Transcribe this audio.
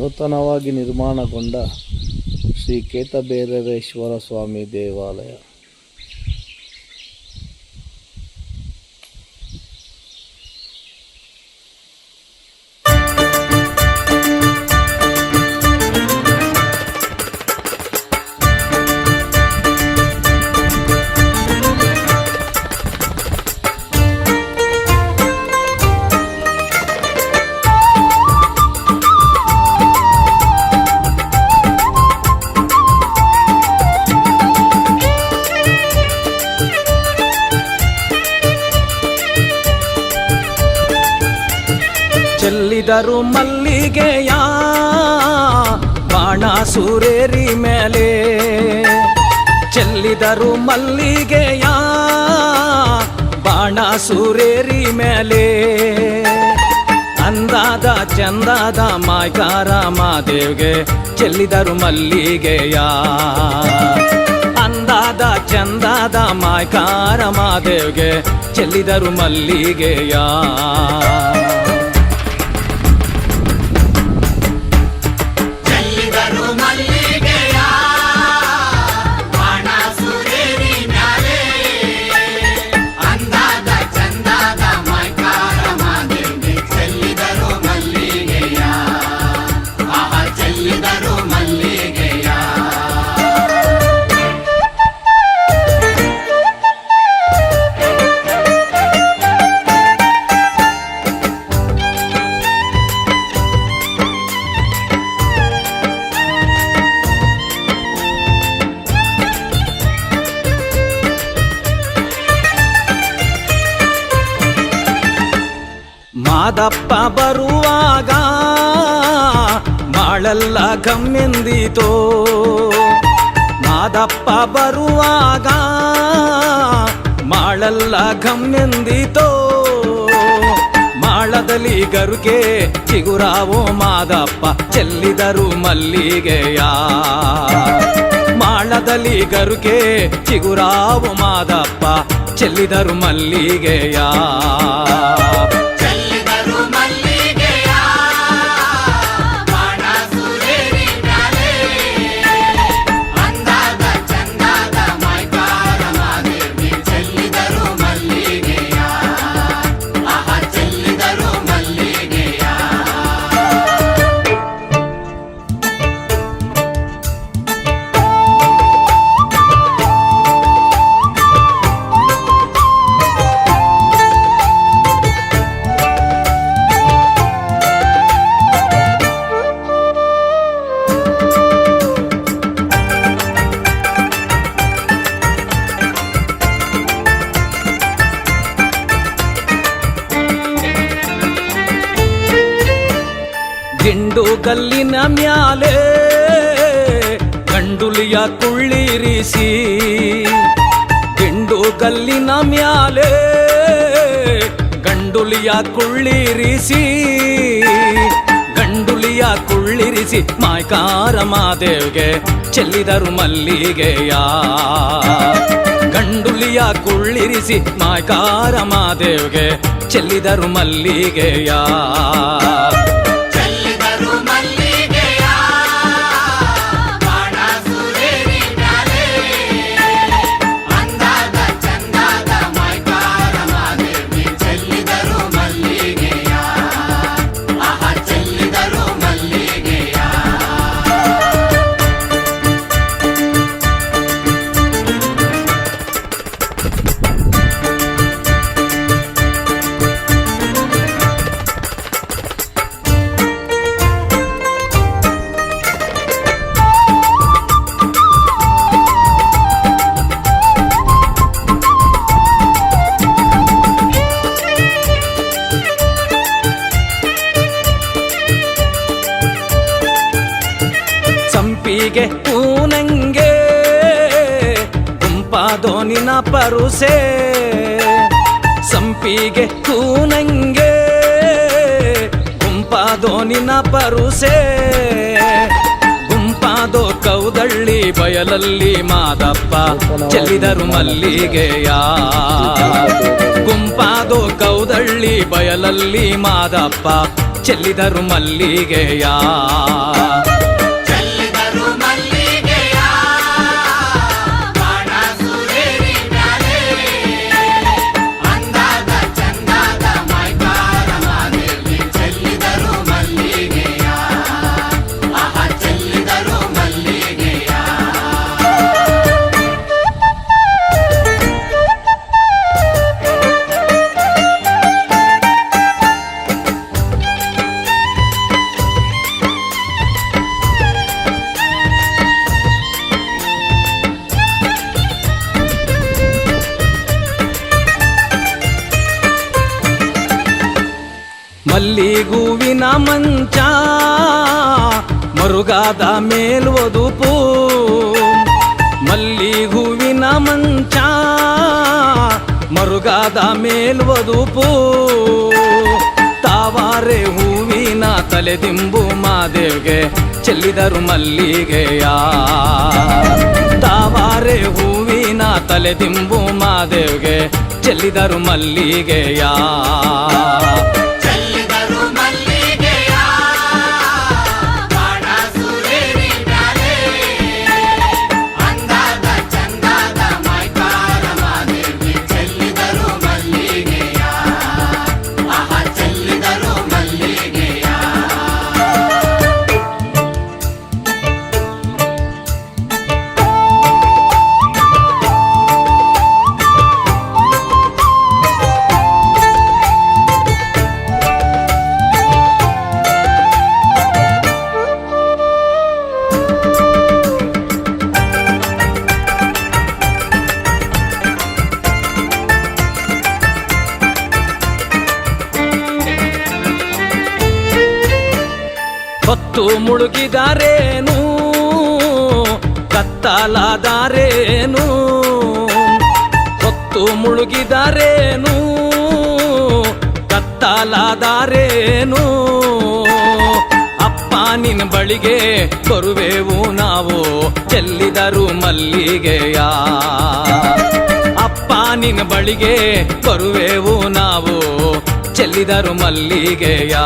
ನೂತನವಾಗಿ ನಿರ್ಮಾಣಗೊಂಡ ಶ್ರೀ ಕೇತಭೈರವೇಶ್ವರ ಸ್ವಾಮಿ ದೇವಾಲಯ. ಚೆಲ್ಲಿದರು ಮಲ್ಲಿಗೆಯ ಬಾಣ ಮೇಲೆ. ಚೆಲ್ಲಿದರು ಮಲ್ಲಿಗೆಯ ಬಾಣ ಮೇಲೆ. ಅಂದಾದ ಚಂದಾದ ಮಾಯ್ಕಾರ ಮಾದೇವ್ಗೆ ಚೆಲ್ಲಿದರು ಮಲ್ಲಿಗೆಯ. ಅಂದಾದ ಚಂದಾದ ಮಾಯ್ಕಾರ ಮಾದೇವ್ಗೆ ಚೆಲ್ಲಿದರು ಮಲ್ಲಿಗೆಯ. ಮಾದಪ್ಪ ಬರುವಾಗ ಮಾಳಲ್ಲ ಕಮ್ಮೆಂದಿತೋ ಮಾದಪ್ಪ ಬರುವಾಗ ಮಾಳಲ್ಲ ಕಮ್ಮೆಂದಿತೋ ಮಾಳದಲ್ಲಿ ಗರುಕೆ ಚಿಗುರಾವೋ ಮಾದಪ್ಪ? ಚೆಲ್ಲಿದರು ಮಲ್ಲಿಗೆಯ. ಮಾಳದಲ್ಲಿ ಗರುಕೆ ಚಿಗುರಾವೋ ಮಾದಪ್ಪ? ಚೆಲ್ಲಿದರು ಮಲ್ಲಿಗೆಯ. ಕಲ್ಲಿನ ಮ್ಯಾಲೆ ಗಂಡುಲಿಯ ಕುಳ್ಳಿರಿಸಿ ಗಿಂಡು ಕಲ್ಲಿನ ಮ್ಯಾಲೆ ಗಂಡುಲಿಯ ಕುಳ್ಳಿರಿಸಿ ಗಂಡುಲಿಯ ಕುಳ್ಳಿರಿಸಿ ಮಾಯ್ಕಾರ ಮಾದೇವ್ಗೆ ಚೆಲ್ಲಿದರು ಮಲ್ಲಿಗೆಯ. ಗಂಡುಲಿಯ ಕುಳ್ಳಿರಿಸಿ ಮಾಯ್ಕಾರ ಮಾದೇವ್ಗೆ ಚೆಲ್ಲಿದರು ಮಲ್ಲಿಗೆಯ. ಗುಂಪಾದೋನಿನ ಪರುಸೆ, ಸಂಪಿಗೆ ಕೂನಂಗೆ ಗುಂಪಾದೋನಿನ ಪರುಸೆ ಗುಂಪಾದೋ ಕೌದಳ್ಳಿ ಬಯಲಲ್ಲಿ ಮಾದಪ್ಪ, ಚೆಲ್ಲಿದರು ಮಲ್ಲಿಗೆಯ. ಗುಂಪಾದೋ ಕೌದಳ್ಳಿ ಬಯಲಲ್ಲಿ ಮಾದಪ್ಪ, ಚೆಲ್ಲಿದರು ಮಲ್ಲಿಗೆಯ. ಮಲ್ಲಿಗೂವಿನ ಮಂಚ, ಮರುಗಾದ ಮೇಲ್ವದುಪು ಮಲ್ಲಿಗೂವಿನ ಮಂಚ, ಮರುಗಾದ ಮೇಲ್ವದುಪು ತಾವಾರೆ ಹೂವಿನ ತಲೆದಿಂಬು ಮಾದೇವ್ಗೆ, ಚೆಲ್ಲಿದರು ಮಲ್ಲಿಗೆಯ. ತಾವಾರೆ ಹೂವಿನ ತಲೆದಿಂಬು ಮಾದೇವ್ಗೆ, ಚೆಲ್ಲಿದರು ಮಲ್ಲಿಗೆಯ. ಮುಳುಗಿದಾರೇನು? ಕತ್ತಲಾದಾರೇನು? ಹೊತ್ತು ಮುಳುಗಿದಾರೇನು? ಕತ್ತಲಾದಾರೇನು? ಅಪ್ಪ ನಿನ್ನ ಬಳಿಗೆ ಬರುವೆವು ನಾವು ಚೆಲ್ಲಿದರು ಮಲ್ಲಿಗೆಯ? ಅಪ್ಪ ನಿನ್ನ ಬಳಿಗೆ ಬರುವೆವು ನಾವು ಚೆಲ್ಲಿದರು ಮಲ್ಲಿಗೆಯ?